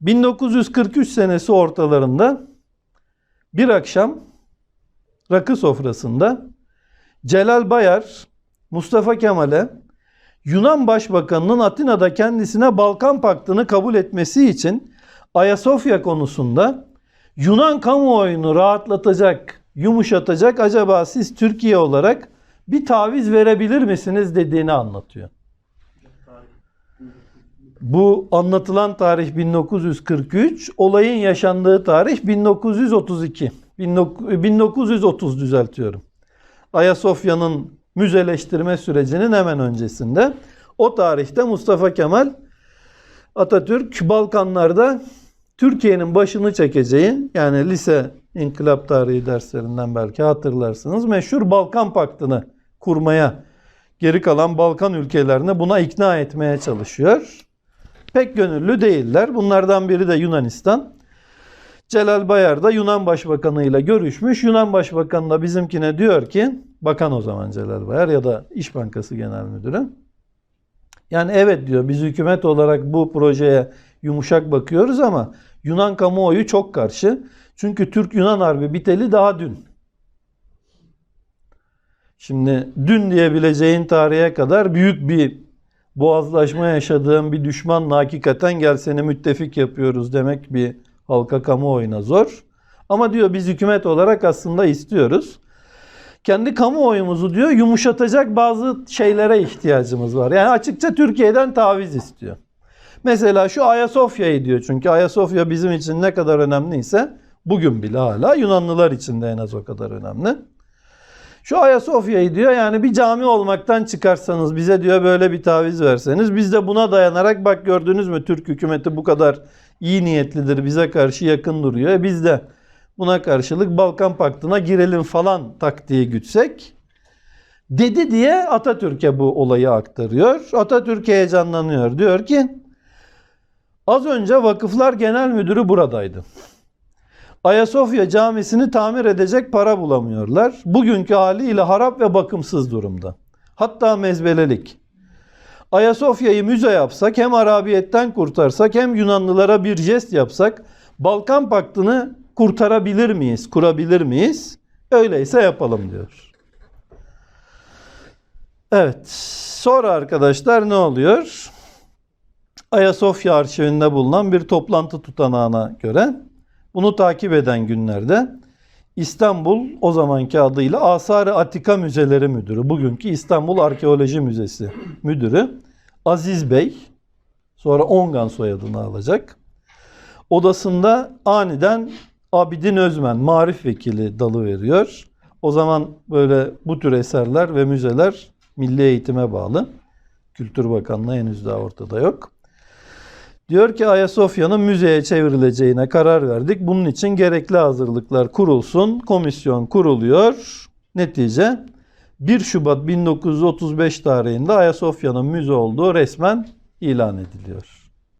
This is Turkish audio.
1943 senesi ortalarında bir akşam rakı sofrasında Celal Bayar Mustafa Kemal'e Yunan Başbakanı'nın Atina'da kendisine Balkan Paktı'nı kabul etmesi için Ayasofya konusunda Yunan kamuoyunu rahatlatacak, yumuşatacak acaba siz Türkiye olarak bir taviz verebilir misiniz? dediğini anlatıyor. Bu anlatılan tarih 1943, olayın yaşandığı tarih 1932. 1930 düzeltiyorum. Ayasofya'nın müzeleştirme sürecinin hemen öncesinde. O tarihte Mustafa Kemal Atatürk Balkanlarda Türkiye'nin başını çekeceği yani lise inkılap tarihi derslerinden belki hatırlarsınız meşhur Balkan Paktı'nı kurmaya geri kalan Balkan ülkelerine buna ikna etmeye çalışıyor. Pek gönüllü değiller. Bunlardan biri de Yunanistan. Celal Bayar da Yunan Başbakanı ile görüşmüş. Yunan Başbakanı da bizimkine diyor ki, bakan o zaman Celal Bayar ya da İş Bankası Genel Müdürü. Yani evet diyor biz hükümet olarak bu projeye yumuşak bakıyoruz ama Yunan kamuoyu çok karşı. Çünkü Türk-Yunan Harbi biteli daha dün. Şimdi dün diyebileceğin tarihe kadar büyük bir boğazlaşma yaşadığın bir düşmanla hakikaten gel seni müttefik yapıyoruz demek bir halka kamuoyuna zor. Ama diyor biz hükümet olarak aslında istiyoruz. Kendi kamuoyumuzu diyor yumuşatacak bazı şeylere ihtiyacımız var. Yani açıkça Türkiye'den taviz istiyor. Mesela şu Ayasofya'yı diyor çünkü Ayasofya bizim için ne kadar önemliyse bugün bile hala Yunanlılar için de en az o kadar önemli. Şu Ayasofya'yı diyor yani bir cami olmaktan çıkarsanız bize diyor böyle bir taviz verseniz biz de buna dayanarak bak gördünüz mü Türk hükümeti bu kadar iyi niyetlidir bize karşı yakın duruyor. E biz de buna karşılık Balkan Paktı'na girelim falan taktiği gütsek dedi diye Atatürk'e bu olayı aktarıyor. Atatürk heyecanlanıyor. Diyor ki az önce Vakıflar Genel Müdürü buradaydı. Ayasofya Camisi'ni tamir edecek para bulamıyorlar. Bugünkü haliyle harap ve bakımsız durumda. Hatta mezbelelik. Ayasofya'yı müze yapsak, hem Arabiyet'ten kurtarsak, hem Yunanlılara bir jest yapsak, Balkan Paktı'nı kurtarabilir miyiz, kurabilir miyiz? Öyleyse yapalım diyor. Evet, sonra arkadaşlar ne oluyor? Ayasofya arşivinde bulunan bir toplantı tutanağına göre bunu takip eden günlerde İstanbul o zamanki adıyla Asar-ı Atika Müzeleri Müdürü, bugünkü İstanbul Arkeoloji Müzesi Müdürü Aziz Bey, sonra Ongan soyadını alacak. Odasında aniden Abidin Özmen, marif vekili dalı veriyor. O zaman böyle bu tür eserler ve müzeler milli eğitime bağlı. Kültür Bakanlığı henüz daha ortada yok. Diyor ki Ayasofya'nın müzeye çevrileceğine karar verdik. Bunun için gerekli hazırlıklar kurulsun. Komisyon kuruluyor. Netice 1 Şubat 1935 tarihinde Ayasofya'nın müze olduğu resmen ilan ediliyor.